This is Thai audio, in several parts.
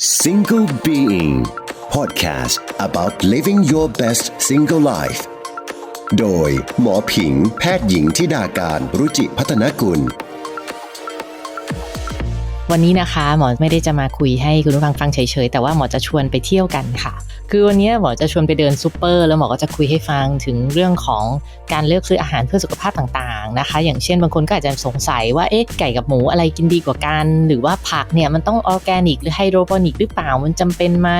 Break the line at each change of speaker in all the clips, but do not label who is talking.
Single Being Podcast about living your best single life โดยหมอผิงแพทย์หญิงทิดาการรุจิพัฒนกุล
วันนี้นะคะ หมอไม่ได้จะมาคุยให้คุณผู้ฟังฟังเฉยๆ แต่ว่าหมอจะชวนไปเที่ยวกันค่ะ คือวันนี้หมอจะชวนไปเดินซูเปอร์ แล้วหมอก็จะคุยให้ฟังถึงเรื่องของการเลือกซื้ออาหารเพื่อสุขภาพต่างๆนะคะ อย่างเช่นบางคนก็อาจจะสงสัยว่าเอ๊ะไก่กับหมูอะไรกินดีกว่ากัน หรือว่าผักเนี่ยมันต้องออร์แกนิกหรือไฮโดรโปนิกหรือเปล่ามันจำเป็นไหม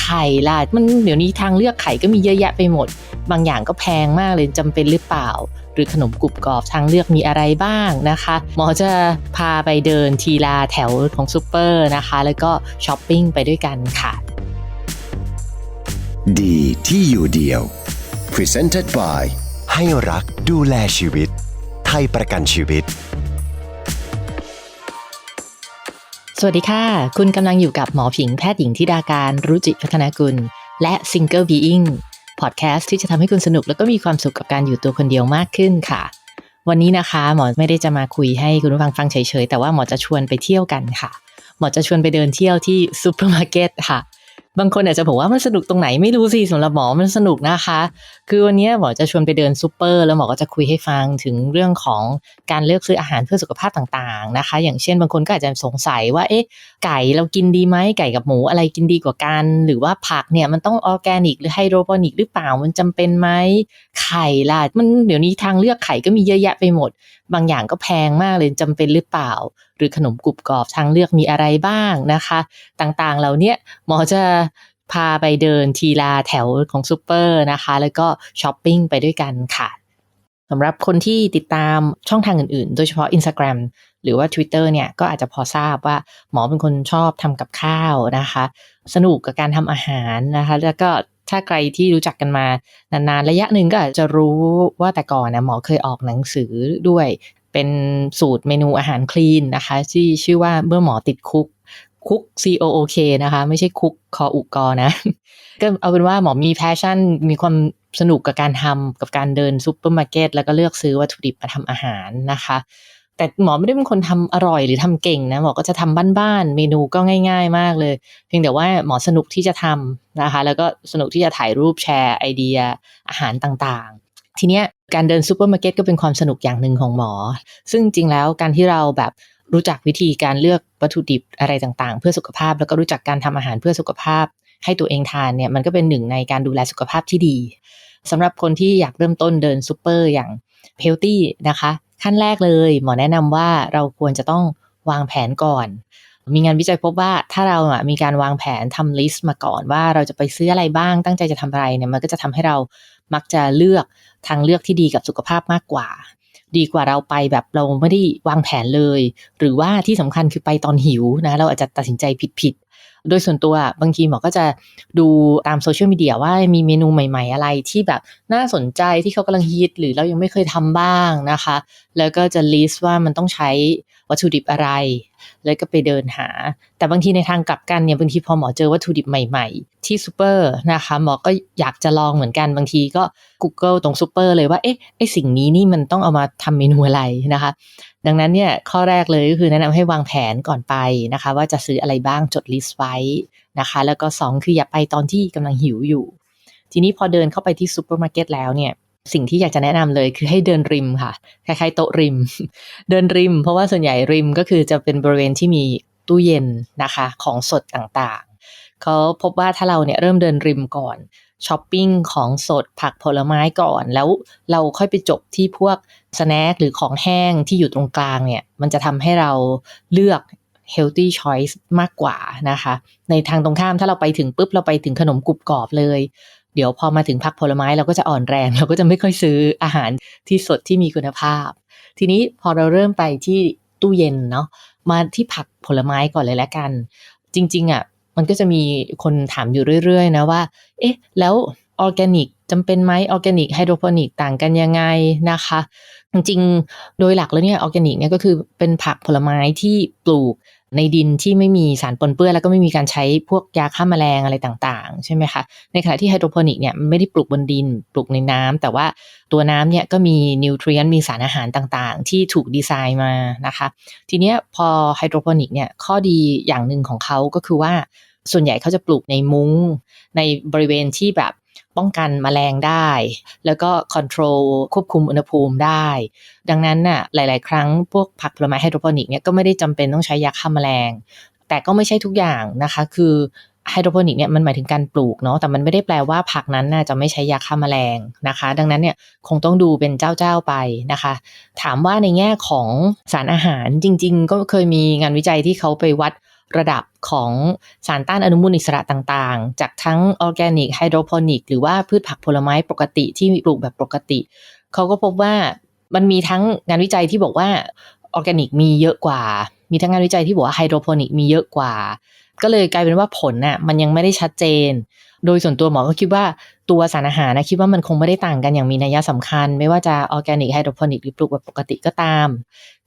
ไข่ล่ะมันเดี๋ยวนี้ทางเลือกไข่ก็มีเยอะแยะไปหมด บางอย่างก็แพงมากเลยจำเป็นหรือเปล่า หรือขนมกรุบกรอบทางเลือกมีอะไรบ้างนะคะ หมอจะพาไปเดินทีลาแถวของซูเปอร์นะคะ แล้วก็ช้อปปิ้งไปด้วยกันค่ะ
ดีที่อยู่เดียว Presented by ให้รักดูแลชีวิต ไทยประกันชีวิต
สวัสดีค่ะ คุณกำลังอยู่กับหมอผิงแพทย์หญิงทิดาการรุจิพัฒนากุล และ Single Being พอดแคสต์ที่จะทำให้คุณสนุกแล้วก็มีความสุขกับการอยู่ตัวคนเดียวมากขึ้นค่ะ วันนี้นะคะ หมอไม่ได้จะมาคุยให้คุณผู้ฟังฟังเฉยๆ แต่ว่าหมอจะชวนไปเที่ยวกันค่ะ หมอจะชวนไปเดินเที่ยวที่ซูเปอร์มาร์เก็ตค่ะ บางคนอาจจะบอกว่ามันสนุกตรงไหนไม่รู้สิสำหรับหมอมันสนุกนะคะ คือวันนี้หมอจะชวนไปเดินซูเปอร์ แล้วหมอก็จะคุยให้ฟังถึงเรื่องของการเลือกซื้ออาหารเพื่อสุขภาพต่างๆนะคะ อย่างเช่นบางคนก็อาจจะสงสัยว่าเอ๊ะไก่เรากินดีไหมไก่กับหมูอะไรกินดีกว่ากัน หรือว่าผักเนี่ยมันต้องออร์แกนิก หรือไฮโดรโปนิกหรือเปล่ามันจำเป็นไหมไข่ล่ะมันเดี๋ยวนี้ทางเลือกไข่ก็มีเยอะแยะไปหมด บางอย่างก็แพงมากเลยจำเป็นหรือเปล่าหรือขนมกรุบกรอบทางเลือกมีอะไรบ้างนะคะ ต่างๆเหล่าเนี้ยหมอจะพาไปเดินทีลาแถวของซูเปอร์นะคะ แล้วก็ช้อปปิ้งไปด้วยกันค่ะสำหรับคนที่ติดตามช่องทางอื่นๆ โดยเฉพาะ Instagram หรือว่า Twitter เนี่ยก็อาจจะพอทราบว่าหมอเป็นคนชอบทำกับข้าวนะคะ สนุกกับการทำอาหารนะคะ แล้วก็ถ้าใครที่รู้จักกันมานานๆ ระยะหนึ่งก็อาจจะรู้ว่าแต่ก่อนนะหมอเคยออกหนังสือด้วย เป็นสูตรเมนูอาหารคลีนนะคะ ที่ชื่อว่าเมื่อหมอติดคุกคุก C O O K นะคะ ไม่ใช่คุกคออุกอนะ ก็เอาเป็นว่าหมอมีแพชชั่น มีความสนุกกับการทำกับการเดินซูเปอร์มาร์เก็ตแล้วก็เลือกซื้อวัตถุดิบมาทำอาหารนะคะ แต่หมอไม่ได้เป็นคนทำอร่อยหรือทำเก่งนะหมอก็จะทำบ้านๆเมนูก็ง่าย ๆ มากเลย เพียงแต่ว่าหมอสนุกที่จะทำนะคะ แล้วก็สนุกที่จะถ่ายรูปแชร์ไอเดียอาหารต่างๆ ทีเนี้ย การเดินซูเปอร์มาร์เก็ตก็เป็นความสนุกอย่างหนึ่งของหมอ ซึ่งจริงแล้วการที่เราแบบรู้จักวิธีการเลือกวัตถุดิบอะไรต่างๆ เพื่อสุขภาพ แล้วก็รู้จักการทำอาหารเพื่อสุขภาพ ให้ตัวเองทานเนี่ยมันก็เป็นหนึ่งในการดูแลสุขภาพที่ดีสำหรับคนที่อยากเริ่มต้นเดินซูเปอร์อย่างเฮลตี้นะคะ ขั้นแรกเลย หมอแนะนำว่าเราควรจะต้องวางแผนก่อน มีงานวิจัยพบว่าถ้าเราอะมีการวางแผนทำลิสต์มาก่อนว่าเราจะไปซื้ออะไรบ้างตั้งใจจะทำอะไรเนี่ยมันก็จะทำให้เรา มักจะเลือกทางเลือกที่ดีกับสุขภาพมากกว่า ดีกว่าเราไปแบบเราไม่ได้วางแผนเลย หรือว่าที่สำคัญคือไปตอนหิวนะเราอาจจะตัดสินใจผิดๆโดยส่วนตัวบางทีหมอก็จะดูตามโซเชียลมีเดียว่ามีเมนูใหม่ ๆ อะไรที่แบบน่าสนใจที่เขากำลังฮิตหรือเรายังไม่เคยทำบ้างนะคะ แล้วก็จะลิสต์ว่ามันต้องใช้ วัตถุดิบอะไร แล้วก็ไปเดินหา แต่บางทีในทางกลับกันเนี่ยบางทีพอหมอเจอวัตถุดิบใหม่ๆ ที่ซูเปอร์นะคะหมอก็อยากจะลองเหมือนกันบางทีก็ Google ตรงซูเปอร์เลยว่าเอ๊ะไอสิ่งนี้นี่มันต้องเอามาทำเมนูอะไรนะคะ ดังนั้นเนี่ยข้อแรกเลยก็คือแนะนำให้วางแผนก่อนไปนะคะ ว่าจะซื้ออะไรบ้างจดลิสต์ไว้นะคะ แล้วก็ 2 คืออย่าไปตอนที่กำลังหิวอยู่ ทีนี้พอเดินเข้าไปที่ซูเปอร์มาร์เก็ตแล้วเนี่ย สิ่งที่อยากจะแนะนำเลยคือให้เดินริมค่ะ คล้ายๆโต๊ะริม เดินริม เพราะว่าส่วนใหญ่ริมก็คือจะเป็นบริเวณที่มีตู้เย็นนะคะ ของสดต่างๆ เขาพบว่าถ้าเราเนี่ยเริ่มเดินริมก่อนช้อปปิ้งของสดผักผลไม้ก่อน แล้วเราค่อยไปจบที่พวกสแน็คหรือของแห้งที่อยู่ตรงกลางเนี่ย มันจะทำให้เราเลือก healthy choice มากกว่านะคะ ในทางตรงข้ามถ้าเราไปถึงปุ๊บ เราไปถึงขนมกรุบกรอบเลย เดี๋ยวพอมาถึงผักผลไม้เราก็จะอ่อนแรง เราก็จะไม่ค่อยซื้ออาหารที่สดที่มีคุณภาพ ทีนี้พอเราเริ่มไปที่ตู้เย็นเนาะมาที่ผักผลไม้ก่อนเลยแล้วกัน จริงๆอะ่ะมันก็จะมีคนถามอยู่เรื่อยๆนะว่า เอ๊ะ แล้วออร์แกนิกจำเป็นไหมออร์แกนิกไฮโดรโปนิกต่างกันยังไงนะคะ จริงๆ โดยหลักแล้วเนี่ยออร์แกนิกเนี่ยก็คือเป็นผักผลไม้ที่ปลูก ในดินที่ไม่มีสารปนเปื้อนแล้วก็ไม่มีการใช้พวกยาฆ่าแมลงอะไรต่างๆ ใช่ไหมคะ ในขณะที่ไฮโดรโปนิกเนี่ยไม่ได้ปลูกบนดินปลูกในน้ำแต่ว่าตัวน้ำเนี่ยก็มีนิวทรียนมีสารอาหารต่างๆ ที่ถูกดีไซน์มานะคะ ทีเนี้ยพอไฮโดรโปนิกเนี่ยข้อดีอย่างหนึ่งของเขาก็คือว่าส่วนใหญ่เขาจะปลูกในมุง้งในบริเวณที่แบบ ป้องกันมแมลงได้ แล้วก็คอนโทรลควบคุมอุณหภูมิได้ ดังนั้นน่ะหลาย ๆ ครั้งพวกผักผลไม้ไฮโดรโปนิกเนี่ยก็ไม่ได้จำเป็นต้องใช้ยาฆ่าแมลง แต่ก็ไม่ใช่ทุกอย่างนะคะ คือไฮโดรโปนิกเนี่ยมันหมายถึงการปลูกเนาะแต่มันไม่ได้แปลว่าผักนั้นน่าจะไม่ใช้ยาฆ่าแมลงนะคะ ดังนั้นเนี่ยคงต้องดูเป็นเจ้าๆไปนะคะ ถามว่าในแง่ของสารอาหารจริง ๆ ก็เคยมีงานวิจัยที่เขาไปวัด ระดับของสารต้านอนุมูลอิสระต่างๆ จากทั้งออร์แกนิกไฮโดรโปนิกหรือว่าพืชผักผลไม้ปกติที่ปลูกแบบปกติ เขาก็พบว่ามันมีทั้งงานวิจัยที่บอกว่าออร์แกนิกมีเยอะกว่า มีทั้งงานวิจัยที่บอกว่าไฮโดรโปนิกมีเยอะกว่า ก็เลยกลายเป็นว่าผลน่ะมันยังไม่ได้ชัดเจน โดยส่วนตัวหมอก็คิดว่าตัวสารอาหารนะคิดว่ามันคงไม่ได้ต่างกันอย่างมีนัยสำคัญ ไม่ว่าจะออร์แกนิกไฮโดรโปนิกหรือปลูกแบบปกติก็ตาม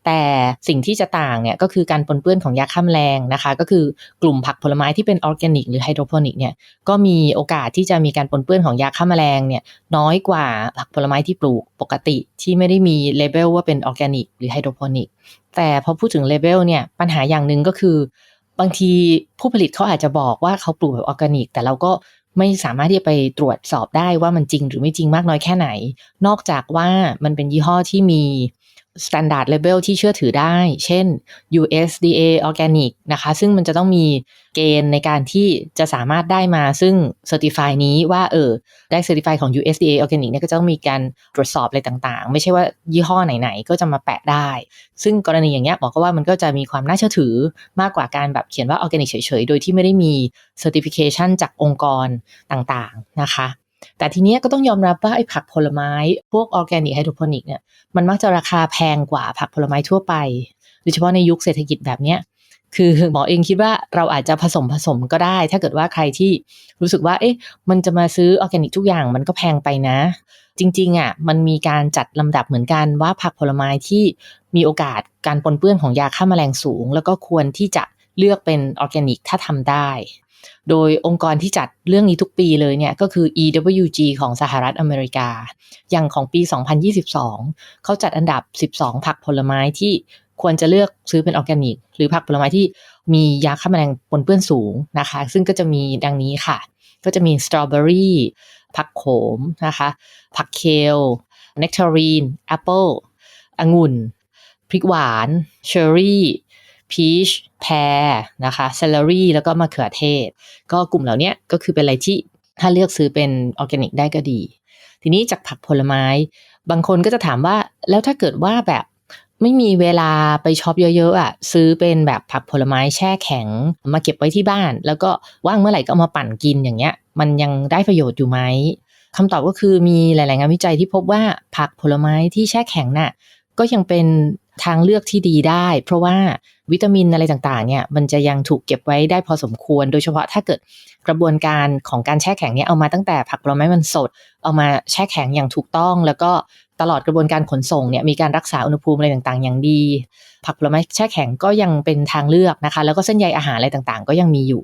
แต่สิ่งที่จะต่างเนี่ยก็คือการปนเปื้อนของยาฆ่าแมลงนะคะ ก็คือกลุ่มผักผลไม้ที่เป็นออร์แกนิก หรือไฮโดรโปนิกเนี่ยก็มีโอกาสที่จะมีการปนเปื้อนของยาฆ่าแมลงเนี่ยน้อยกว่าผักผลไม้ที่ปลูกปกติที่ไม่ได้มีเลเบลว่าเป็นออร์แกนิก หรือไฮโดรโปนิก แต่พอพูดถึงเลเบลเนี่ยปัญหาอย่างหนึ่งก็คือบางทีผู้ผลิตเขาอาจจะบอกว่าเขาปลูกแบบออร์แกนิก แต่เราก็ไม่สามารถที่จะไปตรวจสอบได้ว่ามันจริงหรือไม่จริงมากน้อยแค่ไหน นอกจากว่ามันเป็นยี่ห้อที่มี standard label ที่เชื่อถือได้ เช่น USDA Organic นะคะ ซึ่งมันจะต้องมีเกณฑ์ในการที่จะสามารถได้มาซึ่ง certify นี้ว่าเออได้ certify ของ USDA Organic เนี่ยก็จะต้องมีการตรวจสอบอะไรต่างๆ ไม่ใช่ว่ายี่ห้อไหนๆ ก็จะมาแปะได้ ซึ่งกรณีอย่างเงี้ยบอกก็ว่ามันก็จะมีความน่าเชื่อถือมากกว่าการแบบเขียนว่า organic เฉยๆ โดยที่ไม่ได้มี certification จากองค์กรต่างๆ นะคะ แต่ทีนี้ก็ต้องยอมรับว่าไอ้ผักผลไม้ พวกออร์แกนิกไฮโดรโปนิกเนี่ยมันมักจะราคาแพงกว่าผักผลไม้ทั่วไปโดยเฉพาะในยุคเศรษฐกิจแบบเนี้ยคือหมอเองคิดว่าเราอาจจะผสมผสมก็ได้ ถ้าเกิดว่าใครที่รู้สึกว่า เอ๊ะ มันจะมาซื้อออร์แกนิกทุกอย่างมันก็แพงไปนะ จริง ๆ อะ มันมีการจัดลำดับเหมือนกันว่าผักผลไม้ที่มีโอกาสการปนเปื้อนของยาฆ่าแมลงสูง แล้วก็ควรที่จะเลือกเป็นออร์แกนิกถ้าทำได้ โดยองค์กรที่จัดเรื่องนี้ทุกปีเลยเนี่ยก็คือ EWG ของสหรัฐอเมริกา อย่างของปี 2022 เขาจัดอันดับ 12 ผักผลไม้ที่ควรจะเลือกซื้อเป็นออร์แกนิก หรือผักผลไม้ที่มียาฆ่าแมลงปนเปื้อนสูงนะคะ ซึ่งก็จะมีดังนี้ค่ะ ก็จะมีสตรอเบอรี่ผักโขมนะคะ ผักเคลเนกทารีนแอปเปิลองุ่น พริกหวาน เชอร์รี่ พีชแพรนะคะเซลลารี่แล้วก็มะเขือเทศ ก็กลุ่มเหล่านี้ก็คือเป็นอะไรที่ถ้าเลือกซื้อเป็นออร์แกนิกได้ก็ดี ทีนี้จากผักผลไม้ บางคนก็จะถามว่าแล้วถ้าเกิดว่าแบบไม่มีเวลาไปช็อปเยอะๆอะซื้อเป็นแบบผักผลไม้แช่แข็ง มาเก็บไว้ที่บ้าน แล้วก็ว่างเมื่อไหร่ก็เอามาปั่นกินอย่างเงี้ย มันยังได้ประโยชน์อยู่ไหมคำตอบก็คือมีหลาย ๆ งานวิจัยที่พบว่าผักผลไม้ที่แช่แข็งน่ะก็ยังเป็นทางเลือกที่ดีได้ เพราะว่า วิตามินอะไรต่างๆเนี่ยมันจะยังถูกเก็บไว้ได้พอสมควร โดยเฉพาะถ้าเกิดกระบวนการของการแช่แข็งเนี่ยเอามาตั้งแต่ผักผลไม้มันสด เอามาแช่แข็งอย่างถูกต้อง แล้วก็ตลอดกระบวนการขนส่งเนี่ยมีการรักษาอุณหภูมิอะไรต่างๆ อย่างดี ผักผลไม้แช่แข็งก็ยังเป็นทางเลือกนะคะ แล้วก็เส้นใยอาหารอะไรต่างๆ ก็ยังมีอยู่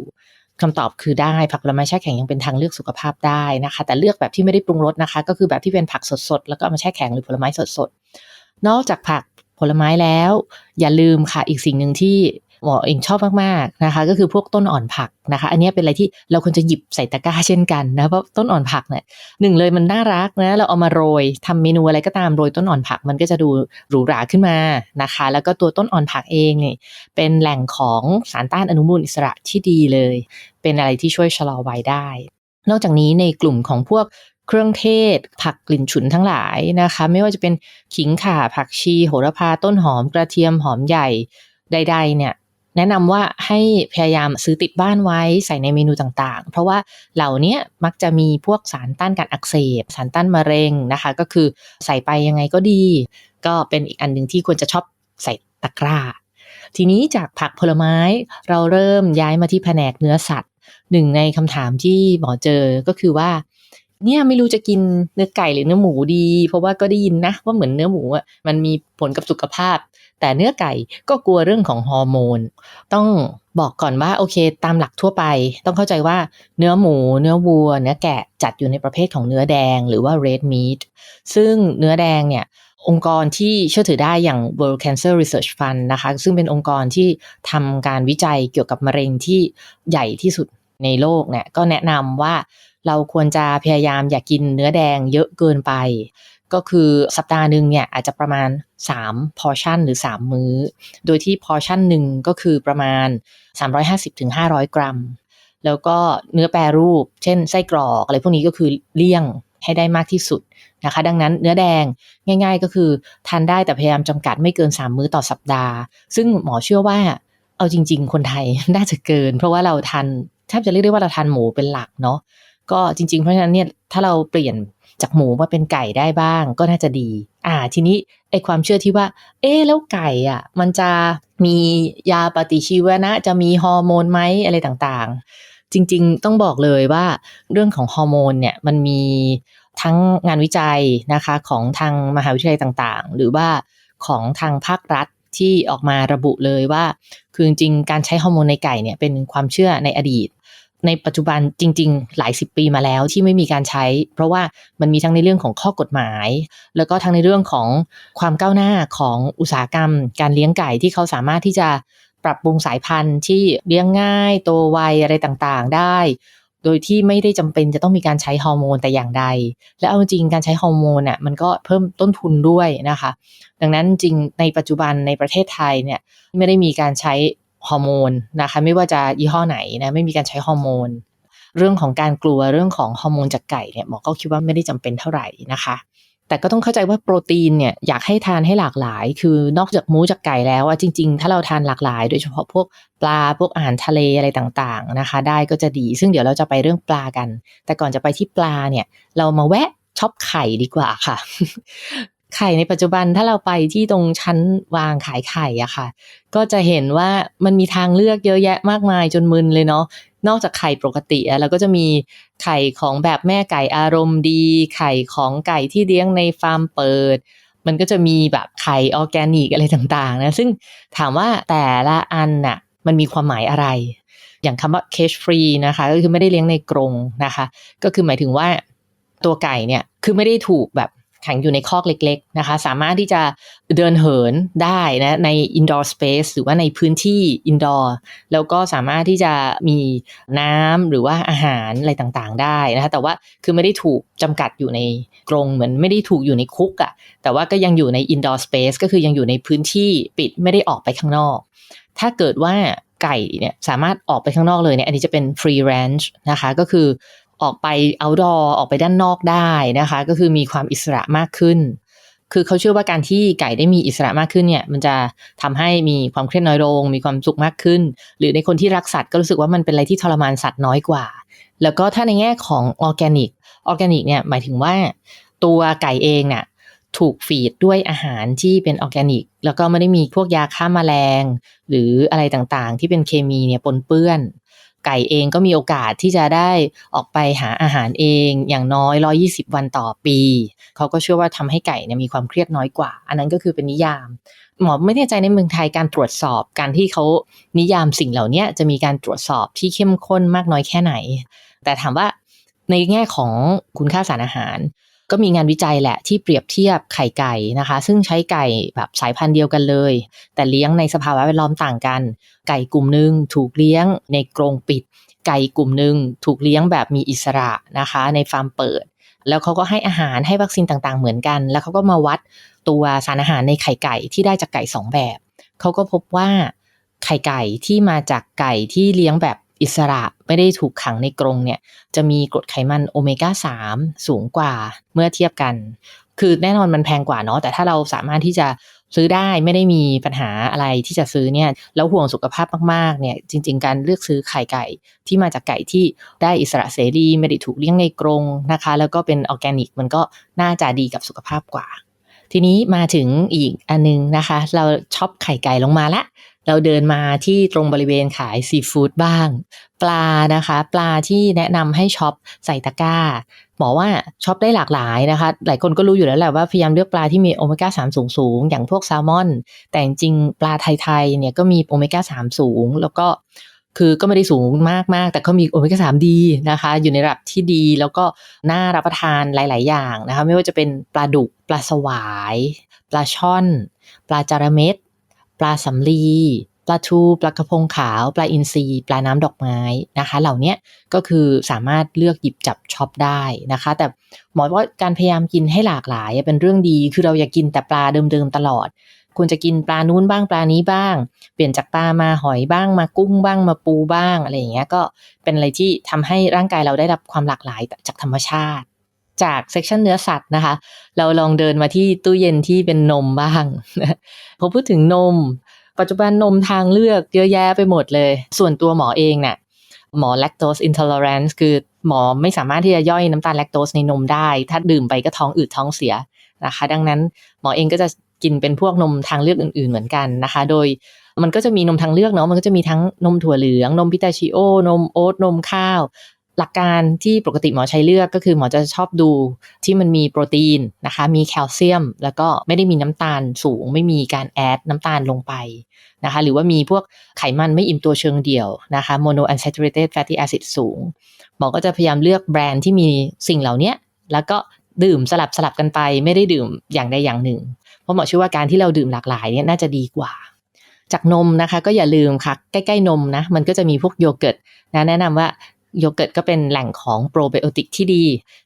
คำตอบคือได้ผักผลไม้แช่แข็งยังเป็นทางเลือกสุขภาพได้นะคะ แต่เลือกแบบที่ไม่ได้ปรุงรสนะคะ ก็คือแบบที่เป็นผักสดๆแล้วก็มาแช่แข็งหรือผลไม้สดๆนอกจากผัก ผลไม้แล้ว อย่าลืมค่ะอีกสิ่งหนึ่งที่หมอเองชอบมากๆนะคะ ก็คือพวกต้นอ่อนผักนะคะ อันนี้เป็นอะไรที่เราควรจะหยิบใส่ตะกร้าเช่นกันนะเพราะต้นอ่อนผักเนี่ยหนึ่งเลยมันน่ารักนะเราเอามาโรยทำเมนูอะไรก็ตามโรยต้นอ่อนผักมันก็จะดูหรูหราขึ้นมานะคะ แล้วก็ตัวต้นอ่อนผักเองเนี่ยเป็นแหล่งของสารต้านอนุมูลอิสระที่ดีเลย เป็นอะไรที่ช่วยชะลอวัยได้ นอกจากนี้ในกลุ่มของพวก เครื่องเทศ ผักกลิ่นฉุนทั้งหลายนะคะ ไม่ว่าจะเป็นขิงข่า ผักชี โหระพาต้นหอมกระเทียมหอมใหญ่ใด ๆ เนี่ย แนะนำว่าให้พยายามซื้อติดบ้านไว้ใส่ในเมนูต่างๆ เพราะว่าเหล่านี้มักจะมีพวกสารต้านการอักเสบ สารต้านมะเร็งนะคะ ก็คือใส่ไปยังไงก็ดี ก็เป็นอีกอันหนึ่งที่ควรจะชอบใส่ตะกร้าทีนี้จากผักผลไม้เราเริ่มย้ายมาที่แผนกเนื้อสัตว์หนึ่งในคำถามที่หมอเจอก็คือว่า เนี่ยไม่รู้จะกินเนื้อไก่หรือเนื้อหมูดี เพราะว่าก็ได้ยินนะว่าเหมือนเนื้อหมูอะมันมีผลกับสุขภาพ แต่เนื้อไก่ก็กลัวเรื่องของฮอร์โมน ต้องบอกก่อนว่าโอเคตามหลักทั่วไป ต้องเข้าใจว่าเนื้อหมู เนื้อวัว เนื้อแกะจัดอยู่ในประเภทของเนื้อแดงหรือว่า red meat ซึ่งเนื้อแดงเนี่ยองค์กรที่เชื่อถือได้อย่าง World Cancer Research Fund นะคะ ซึ่งเป็นองค์กรที่ทำการวิจัยเกี่ยวกับมะเร็งที่ใหญ่ที่สุด ในโลกเนี่ยก็แนะนำว่าเราควรจะพยายามอย่ากกินเนื้อแดงเยอะเกินไป ก็คือสัปดาห์หนึ่งเนี่ยอาจจะประมาณ3 portion หรือ 3 มื้อ โดยที่ portion หนึ่งก็คือประมาณ 350-500 กรัม แล้วก็เนื้อแปรรูป เช่นไส้กรอกอะไรพวกนี้ก็คือเลี่ยงให้ได้มากที่สุดนะคะ ดังนั้นเนื้อแดงง่าย ๆ ก็คือทานได้แต่พยายามจำกัดไม่เกิน 3 มื้อต่อสัปดาห์ ซึ่งหมอเชื่อว่าเอาจริง ๆ คนไทยน่าจะเกิน เพราะว่าเราทาน แทบจะเรียกได้ว่าเราทานหมูเป็นหลักเนาะก็จริง ๆ เพราะฉะนั้นเนี่ยถ้าเราเปลี่ยนจากหมูมาเป็นไก่ได้บ้างก็น่าจะดี อ่า ทีนี้ไอความเชื่อที่ว่า เอ๊แล้วไก่อะ มันจะมียาปฏิชีวนะ จะมีฮอร์โมนไหมอะไรต่างๆ จริง ๆ ต้องบอกเลยว่าเรื่องของฮอร์โมนเนี่ยมันมีทั้งงานวิจัยนะคะของทางมหาวิทยาลัยต่างๆ หรือว่าของทางภาครัฐ ที่ออกมาระบุเลยว่า คือจริงการใช้ฮอร์โมนในไก่เนี่ยเป็นความเชื่อในอดีต ในปัจจุบันจริง ๆ หลายสิบปีมาแล้วที่ไม่มีการใช้ เพราะว่ามันมีทั้งในเรื่องของข้อกฎหมาย แล้วก็ทั้งในเรื่องของความก้าวหน้าของอุตสาหกรรม การเลี้ยงไก่ที่เขาสามารถที่จะปรับปรุงสายพันธุ์ที่เลี้ยงง่าย โตไวอะไรต่างๆ ได้ โดยที่ไม่ได้จำเป็นจะต้องมีการใช้ฮอร์โมนแต่อย่างใด และเอาจริงการใช้ฮอร์โมนอะมันก็เพิ่มต้นทุนด้วยนะคะ ดังนั้นจริงในปัจจุบันในประเทศไทยเนี่ยไม่ได้มีการใช้ฮอร์โมนนะคะไม่ว่าจะยี่ห้อไหนนะไม่มีการใช้ฮอร์โมน เรื่องของการกลัวเรื่องของฮอร์โมนจากไก่เนี่ยหมอก็คิดว่าไม่ได้จำเป็นเท่าไหร่นะคะ แต่ก็ต้องเข้าใจว่าโปรตีนเนี่ยอยากให้ทานให้หลากหลาย คือนอกจากหมูจากไก่แล้วอะจริง ๆ ถ้าเราทานหลากหลาย โดยเฉพาะพวกปลาพวกอาหารทะเลอะไรต่างๆนะคะ ได้ก็จะดี ซึ่งเดี๋ยวเราจะไปเรื่องปลากัน แต่ก่อนจะไปที่ปลาเนี่ย เรามาแวะช็อปไข่ดีกว่าค่ะ ไข่ในปัจจุบันถ้าเราไปที่ตรงชั้นวางขายไข่อะค่ะ ก็จะเห็นว่ามันมีทางเลือกเยอะแยะมากมายจนมึนเลยเนาะ นอกจากไข่ปกติอะเราก็จะมีไข่ของแบบแม่ไก่อารมณ์ดี ไข่ของไก่ที่เลี้ยงในฟาร์มเปิด มันก็จะมีแบบไข่ออแกนิกอะไรต่างๆนะซึ่งถามว่าแต่ละอันน่ะมันมีความหมายอะไรอย่างคำว่า cage free นะคะก็คือไม่ได้เลี้ยงในกรงนะคะ ก็คือหมายถึงว่าตัวไก่เนี่ยคือไม่ได้ถูกแบบ แขังอยู่ในคอกเล็กๆนะคะ สามารถที่จะเดินเหินได้นะใน indoor space หรือว่าในพื้นที่ indoor แล้วก็สามารถที่จะมีน้ำหรือว่าอาหารอะไรต่างๆ ได้นะคะ แต่ว่าคือไม่ได้ถูกจำกัดอยู่ในกรงเหมือนไม่ได้ถูกอยู่ในคุกอะ่ะ แต่ว่าก็ยังอยู่ใน indoor space ก็คือยังอยู่ในพื้นที่ปิดไม่ได้ออกไปข้างนอก ถ้าเกิดว่าไก่เนี่ยสามารถออกไปข้างนอกเลยเนี่ยอันนี้จะเป็น free range นะคะ ก็คือ ออกไป outdoor ออกไปด้านนอกได้นะคะ ก็คือมีความอิสระมากขึ้น คือเขาเชื่อว่าการที่ไก่ได้มีอิสระมากขึ้นเนี่ย มันจะทำให้มีความเครียดน้อยลง มีความสุขมากขึ้น หรือในคนที่รักสัตว์ก็รู้สึกว่ามันเป็นอะไรที่ทรมานสัตว์น้อยกว่า แล้วก็ถ้าในแง่ของออร์แกนิกออร์แกนิกเนี่ยหมายถึงว่าตัวไก่เองเนี่ยถูกฟีดด้วยอาหารที่เป็นออร์แกนิก แล้วก็ไม่ได้มีพวกยาฆ่ามาแมลง หรืออะไรต่างๆ ที่เป็นเคมีเนี่ยปนเปื้อน ไก่เองก็มีโอกาสที่จะได้ออกไปหาอาหารเองอย่างน้อย 120 วันต่อปี เขาก็เชื่อว่าทำให้ไก่เนี่ยมีความเครียดน้อยกว่า อันนั้นก็คือเป็นนิยาม หมอไม่แน่ใจในเมืองไทยการตรวจสอบการที่เขานิยามสิ่งเหล่านี้จะมีการตรวจสอบที่เข้มข้นมากน้อยแค่ไหน แต่ถามว่าในแง่ของคุณค่าสารอาหาร ก็มีงานวิจัยแหละที่เปรียบเทียบไข่ไก่นะคะ ซึ่งใช้ไก่แบบสายพันธุ์เดียวกันเลย แต่เลี้ยงในสภาวะแวดล้อมต่างกัน ไก่กลุ่มหนึ่งถูกเลี้ยงในกรงปิด ไก่กลุ่มหนึ่งถูกเลี้ยงแบบมีอิสระนะคะ ในฟาร์มเปิด แล้วเขาก็ให้อาหารให้วัคซีนต่างๆเหมือนกัน แล้วเขาก็มาวัดตัวสารอาหารในไข่ไก่ที่ได้จากไก่สองแบบเขาก็พบว่าไข่ไก่ที่มาจากไก่ที่เลี้ยงแบบ อิสระไม่ได้ถูกขังในกรงเนี่ยจะมีกรดไขมันโอเมก้า 3 สูงกว่าเมื่อเทียบกัน คือแน่นอนมันแพงกว่าเนาะแต่ถ้าเราสามารถที่จะซื้อได้ไม่ได้มีปัญหาอะไรที่จะซื้อเนี่ยแล้วห่วงสุขภาพมากๆเนี่ยจริง ๆ การเลือกซื้อไข่ไก่ที่มาจากไก่ที่ได้อิสระเสรีไม่ได้ถูกเลี้ยงในกรงนะคะ แล้วก็เป็นออร์แกนิกมันก็น่าจะดีกับสุขภาพกว่า ทีนี้มาถึงอีกอันนึงนะคะ เราช็อปไข่ไก่ลงมาละ เราเดินมาที่ตรงบริเวณขายซีฟู้ดบ้าง ปลานะคะ ปลาที่แนะนำให้ช็อปใส่ตะกร้าหมอว่าช็อปได้หลากหลายนะคะ หลายคนก็รู้อยู่แล้วแหละว่าพยายามเลือกปลาที่มีโอเมก้า3สูงสูงอย่างพวกแซลมอน แต่จริงปลาไทยๆเนี่ยก็มีโอเมก้า3สูง แล้วก็คือก็ไม่ได้สูงมากมากแต่ก็มีโอเมก้า3ดีนะคะ อยู่ในระดับที่ดีแล้วก็น่ารับประทานหลาย ๆ อย่างนะคะ ไม่ว่าจะเป็นปลาดุก ปลาสวาย ปลาช่อน ปลาจาระเม็ด ปลาสำลีปลาทูปลากระพงขาว ปลาอินทรีปลาน้ำดอกไม้นะคะ เหล่านี้ก็คือสามารถเลือกหยิบจับช็อปได้นะคะ แต่หมอว่าการพยายามกินให้หลากหลายเป็นเรื่องดีคือเราอย่ากกินแต่ปลาเดิมๆตลอดควรจะกินปลานู้นบ้างปลานี้บ้าง เปลี่ยนจากปลามาหอยบ้างมากุ้งบ้างมาปูบ้างอะไรอย่างเงี้ยก็เป็นอะไรที่ทำให้ร่างกายเราได้รับความหลากหลายจากธรรมชาติ จากเซกชันเนื้อสัตว์นะคะ เราลองเดินมาที่ตู้เย็นที่เป็นนมบ้างพอพูดถึงนม ปัจจุบันนมทางเลือกเยอะแยะไปหมดเลย ส่วนตัวหมอเองเนี่ยหมอ lactose intolerance คือหมอไม่สามารถที่จะย่อยน้ำตาลแลคโตสในนมได้ ถ้าดื่มไปก็ท้องอืดท้องเสียนะคะ ดังนั้นหมอเองก็จะกินเป็นพวกนมทางเลือกอื่น ๆ เหมือนกันนะคะ โดยมันก็จะมีนมทางเลือกเนาะ มันก็จะมีทั้งนมถั่วเหลือง นมพิตาชิโอ นมโอ๊ต นมข้าว หลักการที่ปกติหมอใช้เลือกก็คือหมอจะชอบดูที่มันมีโปรตีนนะคะ มีแคลเซียม แล้วก็ไม่ได้มีน้ำตาลสูง ไม่มีการแอดน้ำตาลลงไปนะคะ หรือว่ามีพวกไขมันไม่อิ่มตัวเชิงเดี่ยวนะคะ monounsaturated fatty acid สูง หมอก็จะพยายามเลือกแบรนด์ที่มีสิ่งเหล่านี้แล้วก็ดื่มสลับสลับกันไป ไม่ได้ดื่มอย่างใดอย่างหนึ่ง เพราะหมอเชื่อว่าการที่เราดื่มหลากหลายเนี่ยน่าจะดีกว่าจากนมนะคะก็อย่าลืมค่ะ ใกล้ ๆ นมนะ มันก็จะมีพวกโยเกิร์ตนะแนะนำว่า โยเกิร์ตก็เป็นแหล่งของโปรไบโอติกที่ดี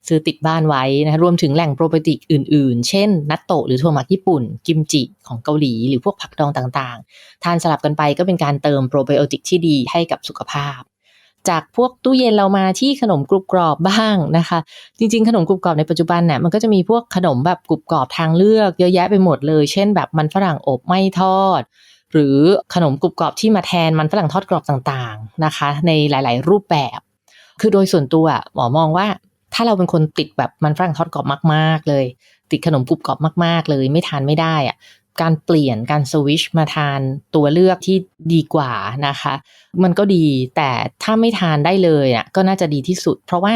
ซื้อติดบ้านไว้นะรวมถึงแหล่งโปรไบโอติกอื่นๆ เช่น นัตโตะหรือถั่วหมักญี่ปุ่น กิมจิของเกาหลี หรือพวกผักดองต่างๆ ทานสลับกันไปก็เป็นการเติมโปรไบโอติกที่ดีให้กับสุขภาพ จากพวกตู้เย็นเรามาที่ขนมกรุบกรอบบ้างนะคะ จริง ๆ ขนมกรุบกรอบในปัจจุบันเนี่ยมันก็จะมีพวกขนมแบบกรุบกรอบทางเลือกเยอะแยะไปหมดเลย เช่น แบบมันฝรั่งอบไม่ทอดหรือขนมกรุบกรอบที่มาแทนมันฝรั่งทอดกรอบต่างๆนะคะ ในหลาย ๆ รูปแบบ คือโดยส่วนตัวหมอมองว่า ถ้าเราเป็นคนติดแบบมันฝรั่งทอดกรอบมาก ๆ เลย ติดขนมกรุบกรอบมากๆ เลย ไม่ทานไม่ได้อะการเปลี่ยนการสวิชมาทานตัวเลือกที่ดีกว่านะคะ มันก็ดีแต่ถ้าไม่ทานได้เลยอะก็น่าจะดีที่สุด เพราะว่า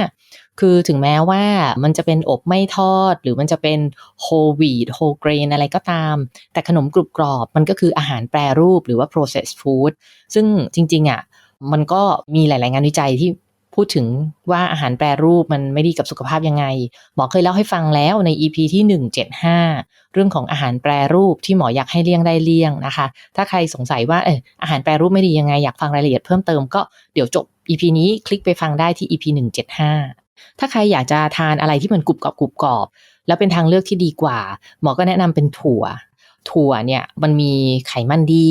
คือถึงแม้ว่ามันจะเป็นอบไม่ทอด หรือมันจะเป็นโฮลวีดโฮเกรนอะไรก็ตาม แต่ขนมกรุบกรอบมันก็คืออาหารแปรรูปหรือว่า processed food ซึ่งจริงๆอะมันก็มีหลาย ๆ งานวิจัยที่ พูดถึงว่าอาหารแปรรูปมันไม่ดีกับสุขภาพยังไง หมอเคยเล่าให้ฟังแล้วใน EP ที่ 175 เรื่องของอาหารแปรรูปที่หมออยากให้เลี่ยงได้เลี่ยงนะคะ ถ้าใครสงสัยว่าเอออาหารแปรรูปไม่ดียังไงอยากฟังรายละเอียดเพิ่มเติมก็เดี๋ยวจบ EP นี้คลิกไปฟังได้ที่ EP 175 ถ้าใครอยากจะทานอะไรที่มันกรุบกรอบกรุบกรอบ แล้วเป็นทางเลือกที่ดีกว่า หมอก็แนะนำเป็นถั่ว ถั่วเนี่ยมันมีไขมันดี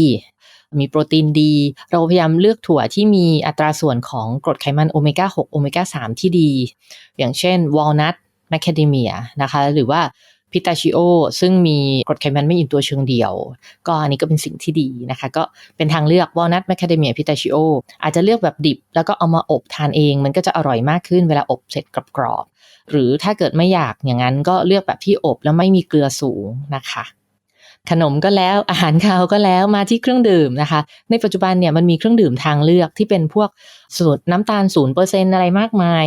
มีโปรตีนดี เราพยายามเลือกถั่วที่มีอัตราส่วนของกรดไขมันโอเมก้า 6 โอเมก้า 3 ที่ดี อย่างเช่นวอลนัทแมคคาเดเมียนะคะ หรือว่าพิตาชิโอ ซึ่งมีกรดไขมันไม่อิ่มตัวเชิงเดียว ก็อันนี้ก็เป็นสิ่งที่ดีนะคะ ก็เป็นทางเลือกวอลนัทแมคคาเดเมียพิตาชิโอ อาจจะเลือกแบบดิบ แล้วก็เอามาอบทานเอง มันก็จะอร่อยมากขึ้นเวลาอบเสร็จกรอบๆหรือถ้าเกิดไม่อยากอย่างนั้นก็เลือกแบบที่อบแล้วไม่มีเกลือสูงนะคะ ขนมก็แล้วอาหารคาวก็แล้วมาที่เครื่องดื่มนะคะ ในปัจจุบันเนี่ยมันมีเครื่องดื่มทางเลือกที่เป็นพวกสูตรน้ำตาลศูนย์เปอร์เซ็นอะไรมากมาย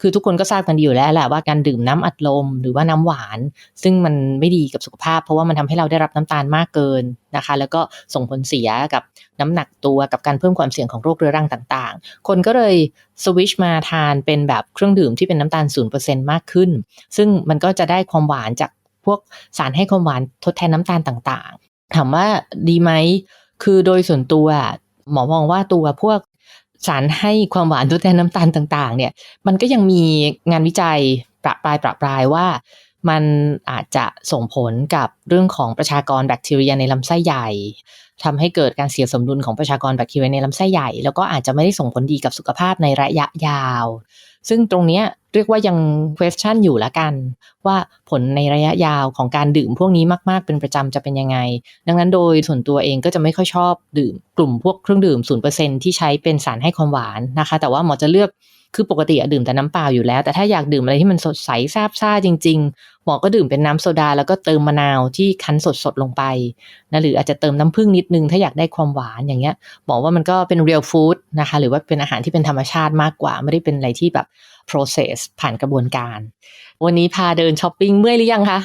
คือทุกคนก็ทราบกันดีอยู่แล้วแหละว่าการดื่มน้ำอัดลมหรือว่าน้ำหวาน ซึ่งมันไม่ดีกับสุขภาพ เพราะว่ามันทำให้เราได้รับน้ำตาลมากเกินนะคะ แล้วก็ส่งผลเสียกับน้ำหนักตัวกับการเพิ่มความเสี่ยงของโรคเรื้อรังต่างๆ คนก็เลยสวิชมาทานเป็นแบบเครื่องดื่มที่เป็นน้ำตาลศูนย์เปอร์เซ็นมากขึ้น ซึ่งมันก็จะได้ความหวานจาก พวกสารให้ความหวานทดแทนน้ำตาลต่างๆ ถามว่าดีไหม คือโดยส่วนตัวหมอมองว่าตัวพวกสารให้ความหวานทดแทนน้ำตาลต่างๆ เนี่ย มันก็ยังมีงานวิจัยประปรายประปรายว่ามันอาจจะส่งผลกับเรื่องของประชากรแบคทีเรียในลำไส้ใหญ่ทำให้เกิดการเสียสมดุลของประชากรแบคทีเรียในลำไส้ใหญ่ แล้วก็อาจจะไม่ได้ส่งผลดีกับสุขภาพในระยะยาว ซึ่งตรงนี้เรียกว่ายัง question อยู่ละกัน ว่าผลในระยะยาวของการดื่มพวกนี้มากๆเป็นประจำจะเป็นยังไง ดังนั้นโดยส่วนตัวเองก็จะไม่ค่อยชอบดื่ม กลุ่มพวกเครื่องดื่ม 0%ที่ใช้เป็นสารให้ความหวานนะคะ แต่ว่าหมอจะเลือก คือปกติอะดื่มแต่น้ำเปล่าอยู่แล้ว แต่ถ้าอยากดื่มอะไรที่มันสดใสซาบซ่าจริง ๆ หมอก็ดื่มเป็นน้ำโซดา แล้วก็เติมมะนาวที่คั้นสดๆลงไปนะหรืออาจจะเติมน้ำผึ้งนิดนึง ถ้าอยากได้ความหวานอย่างเงี้ยหมอว่ามันก็เป็น real food นะคะ หรือว่าเป็นอาหารที่เป็นธรรมชาติมากกว่า ไม่ได้เป็นอะไรที่แบบ process ผ่านกระบวนการ วันนี้พาเดินช้อปปิ้งเมื่อยหรือยังคะ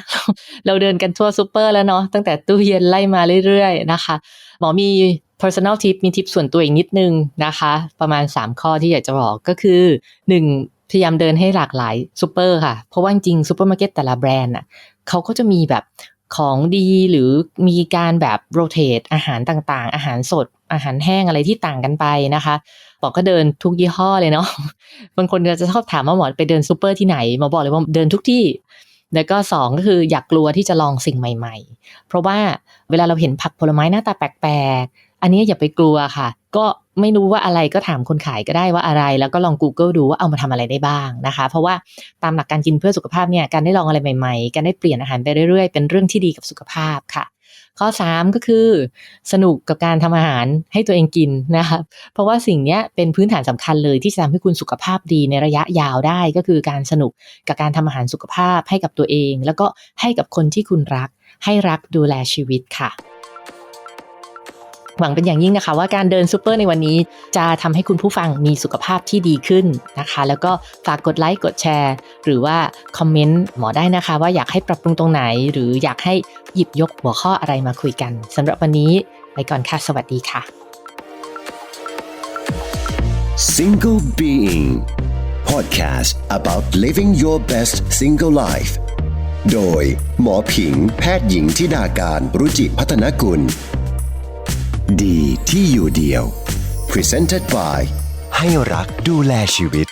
เราเดินกันทั่วซูเปอร์แล้วเนาะตั้งแต่ตู้เย็นไล่มาเรื่อยๆนะคะ หมอมี personal tip มีทิปส่วนตัวอีกนิดนึงนะคะ ประมาณ 3 ข้อที่อยากจะบอกก็คือ 1. พยายามเดินให้หลากหลายซูเปอร์ค่ะ เพราะว่าจริงซูเปอร์มาร์เก็ตแต่ละแบรนด์อะเขาก็จะมีแบบของดีหรือมีการแบบโรเตทอาหารต่างๆ อาหารสด อาหารแห้งอะไรที่ต่างกันไปนะคะบอกก็เดินทุกยี่ห้อเลยเนาะบางคนจะชอบถามว่าหมอไปเดินซูเปอร์ที่ไหนหมอบอกเลยว่าเดินทุกที่แล้วก็สองก็คืออยากกลัวที่จะลองสิ่งใหม่ ๆ เพราะว่าเวลาเราเห็นผักผลไม้หน้าตาแปลก อันนี้อย่าไปกลัวค่ะ ก็ไม่รู้ว่าอะไรก็ถามคนขายก็ได้ว่าอะไร แล้วก็ลอง Google ดูว่าเอามาทำอะไรได้บ้างนะคะ เพราะว่าตามหลักการกินเพื่อสุขภาพเนี่ยการได้ลองอะไรใหม่ๆ การได้เปลี่ยนอาหารไปเรื่อยๆ เป็นเรื่องที่ดีกับสุขภาพค่ะ ข้อ 3 ก็คือ สนุกกับการทำอาหารให้ตัวเองกินนะคะเพราะว่าสิ่งนี้เป็นพื้นฐานสำคัญเลยที่จะทำให้คุณสุขภาพดีในระยะยาวได้ ก็คือการสนุกกับการทำอาหารสุขภาพให้กับตัวเอง แล้วก็ให้กับคนที่คุณรัก ให้รักดูแลชีวิตค่ะ หวังเป็นอย่างยิ่งนะคะ ว่าการเดินซูเปอร์ในวันนี้ จะทำให้คุณผู้ฟังมีสุขภาพที่ดีขึ้นนะคะ แล้วก็ฝากกดไลค์กดแชร์ หรือว่าคอมเมนต์หมอได้นะคะ ว่าอยากให้ปรับปรุงตรงไหน หรืออยากให้หยิบยกหัวข้ออะไรมาคุยกันสำหรับวันนี้ไปก่อนค่ะ สวัสดีค่ะ
Single Being Podcast about living your best single life โดยหมอผิงแพทย์หญิงทิดาการรุจิพัฒนกุล ดีที่อยู่เดียว Presented by
ให้รักดูแลชีวิต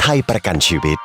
ไทยประกันชีวิต